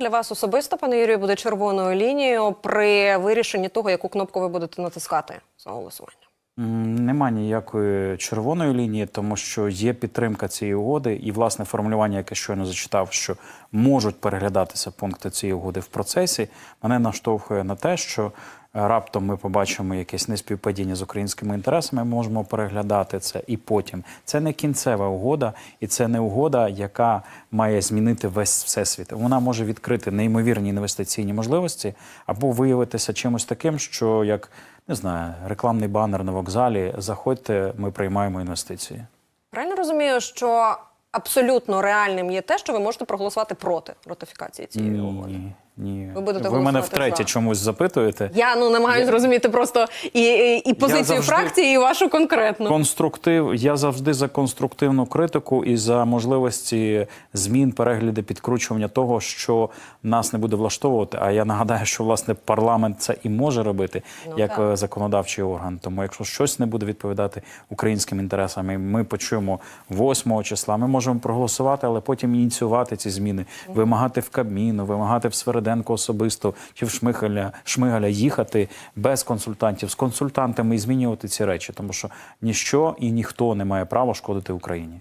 для вас особисто, пане Юрію, буде червоною лінією при вирішенні того, яку кнопку ви будете натискати за голосування? Нема ніякої червоної лінії, тому що є підтримка цієї угоди, і власне формулювання, яке щойно зачитав, що можуть переглядатися пункти цієї угоди в процесі, мене наштовхує на те, що раптом ми побачимо якесь неспівпадіння з українськими інтересами, можемо переглядати це і потім. Це не кінцева угода, і це не угода, яка має змінити весь всесвіт. Вона може відкрити неймовірні інвестиційні можливості або виявитися чимось таким, що як не знаю, рекламний банер на вокзалі. Заходьте, ми приймаємо інвестиції. Правильно розумію, що абсолютно реальним є те, що ви можете проголосувати проти ратифікації цієї угоди. Ні, ні. Ви будете мене втретє за. чомусь запитуєте. Я ну намагаюся зрозуміти просто і, і, і позицію завжди- фракції, і вашу конкретну. Конструктив. Я завжди за конструктивну критику і за можливості змін, перегляди, підкручування того, що нас не буде влаштовувати. А я нагадаю, що власне парламент це і може робити Ну, як так. е, законодавчий орган. Тому, якщо щось не буде відповідати українським інтересам, і ми почуємо 8 числа. Ми можемо проголосувати, але потім ініціювати ці зміни, вимагати в Кабміну, вимагати в Свериденко особисто чи в Шмигаля, Шмигаля їхати без консультантів з консультантами і змінювати ці речі, тому що ніщо і ніхто не має права шкодити Україні.